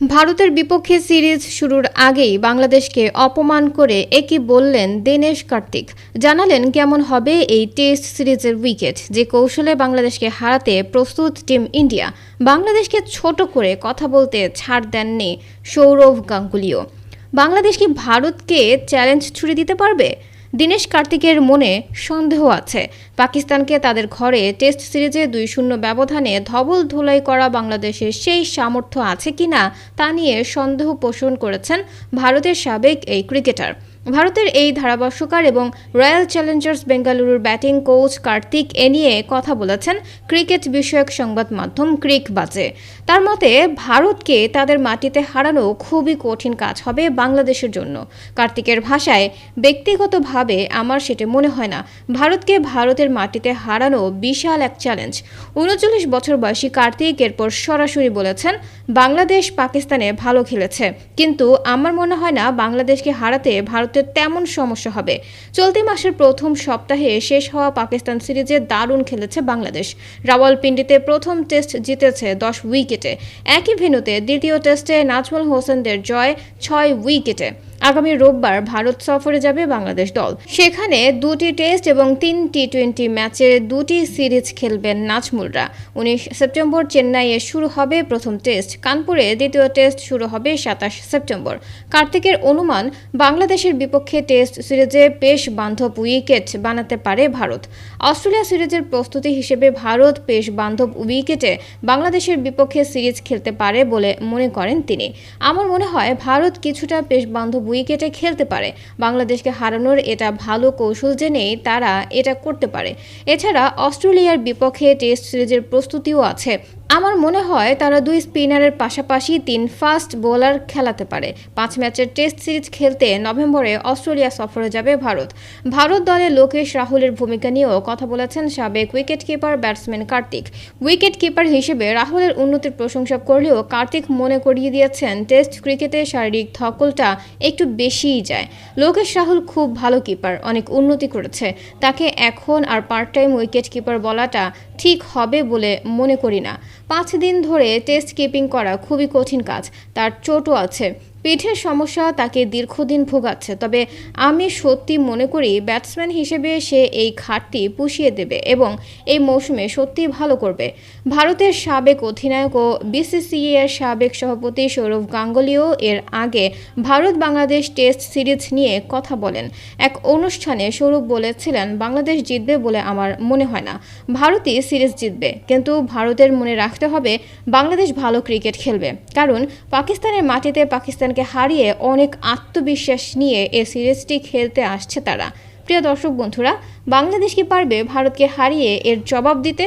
ভারতের বিপক্ষে সিরিজ শুরুর আগেই বাংলাদেশকে অপমান করে একই বললেন দীনেশ কার্তিক। জানালেন, কেমন হবে এই টেস্ট সিরিজের উইকেট? যে কৌশলে বাংলাদেশকে হারাতে প্রস্তুত টিম ইন্ডিয়া, বাংলাদেশকে ছোট করে কথা বলতে ছাড় দেননি সৌরভ গাঙ্গুলিও। বাংলাদেশ কি ভারতকে চ্যালেঞ্জ ছুড়ে দিতে পারবে? দীনেশ কার্তিকের মনে সন্দেহ আছে। পাকিস্তানকে তাদের ঘরে টেস্ট সিরিজে দুই শূন্য ব্যবধানে ধবল ধুলাই করা বাংলাদেশের সেই সামর্থ্য আছে কিনা তা নিয়ে সন্দেহ পোষণ করেছেন ভারতের সাবেক এই ক্রিকেটার। ভারতের এই ধারাভাষ্যকার এবং রয়্যাল চ্যালেঞ্জার্স বেঙ্গালুরুর ব্যাটিং কোচ কার্তিক এ নিয়ে কথা বলেছেন ক্রিকেট বিষয়ক সংবাদ মাধ্যম ক্রিক বাজে। তার মতে, ভারতকে তাদের মাটিতে হারানো খুবই কঠিন কাজ হবে বাংলাদেশের জন্য। কার্তিকের ভাষায়, ব্যক্তিগতভাবে আমার সেটা মনে হয় না। ভারতকে ভারতের মাটিতে হারানো বিশাল এক চ্যালেঞ্জ। উনচল্লিশ বছর বয়সী কার্তিক এরপর সরাসরি বলেছেন, বাংলাদেশ পাকিস্তানে ভালো খেলেছে। কিন্তু আমার মনে হয় না বাংলাদেশকে হারাতে ভারতের তেমন সমস্যা হবে। চলতি মাসের প্রথম সপ্তাহে শেষ হওয়া পাকিস্তান সিরিজে দারুণ খেলেছে বাংলাদেশ। রাওয়ালপিন্ডিতে প্রথম টেস্ট জিতেছে দশ উইকেটে। একই ভেন্যুতে দ্বিতীয় টেস্টে নাজমুল হোসেনদের জয় ছয় উইকেটে। আগামী রোববার ভারত সফরে যাবে বাংলাদেশ দল। সেখানে দুটি টেস্ট এবং তিন টি টোয়েন্টি ম্যাচে দুটি সিরিজ খেলবেন নাজমুলরা। উনিশ সেপ্টেম্বর চেন্নাইয়ে শুরু হবে প্রথম টেস্ট। কানপুরে দ্বিতীয় টেস্ট শুরু হবে সাতাশ সেপ্টেম্বর। কার্তিকের অনুমান, বাংলাদেশের বিপক্ষে টেস্ট সিরিজে পেশ বান্ধব উইকেট বানাতে পারে ভারত। অস্ট্রেলিয়া সিরিজের প্রস্তুতি হিসেবে ভারত পেশ বান্ধব উইকেটে বাংলাদেশের বিপক্ষে সিরিজ খেলতে পারে বলে মনে করেন তিনি। আমার মনে হয়, ভারত কিছুটা পেশ বান্ধব উইকেটে খেলতে পারে। বাংলাদেশকে হারানোর এটা ভালো কৌশল জেনেই তারা এটা করতে পারে। এছাড়া অস্ট্রেলিয়ার বিপক্ষে টেস্ট সিরিজের প্রস্তুতিও আছে। আমার মনে হয় তারা দুই স্পিনারের পাশাপাশি তিন ফাস্ট বোলার খেলাতে পারে। পাঁচ ম্যাচের টেস্ট সিরিজ খেলতে নভেম্বরে অস্ট্রেলিয়া সফরে যাবে ভারত। ভারত দলে লোকেশ রাহুলের ভূমিকা নিয়েও কথা বলেছেন সাবেক wicket keeper batsman Karthik. Wicket keeper হিসেবে রাহুলের উন্নতির প্রশংসা করলেও কার্তিক মনে করিয়ে দিয়েছেন, টেস্ট ক্রিকেটে শারীরিক ধকলটা একটু বেশিই যায়। লোকেশ রাহুল খুব ভালো কিপার, অনেক উন্নতি করেছে। তাকে এখন আর পার্ট টাইম উইকেট কিপার বলাটা ঠিক হবে বলে মনে করি না। পাঁচ দিন ধরে টেস্ট কিপিং করা খুবই কঠিন কাজ। তার চোটও আছে। পিঠের সমস্যা তাকে দীর্ঘদিন ভোগাচ্ছে। তবে আমি সত্যি মনে করি, ব্যাটসম্যান হিসেবে সে এই ঘাটতি পুষিয়ে দেবে এবং এই মৌসুমে সত্যিই ভালো করবে। ভারতের সাবেক অধিনায়ক ও বিসিসিআই এর সাবেক সভাপতি সৌরভ গাঙ্গুলিও এর আগে ভারত বাংলাদেশ টেস্ট সিরিজ নিয়ে কথা বলেন। এক অনুষ্ঠানে সৌরভ বলেছিলেন, বাংলাদেশ জিতবে বলে আমার মনে হয় না। ভারতই সিরিজ জিতবে। কিন্তু ভারতের মনে রাখতে হবে, বাংলাদেশ ভালো ক্রিকেট খেলবে। কারণ পাকিস্তানের মাটিতে পাকিস্তানকে হারিয়ে অনেক আত্মবিশ্বাস নিয়ে এ সিরিজটি খেলতে আসছে তারা। প্রিয় দর্শক বন্ধুরা, বাংলাদেশ কি পারবে ভারতকে হারিয়ে এর জবাব দিতে?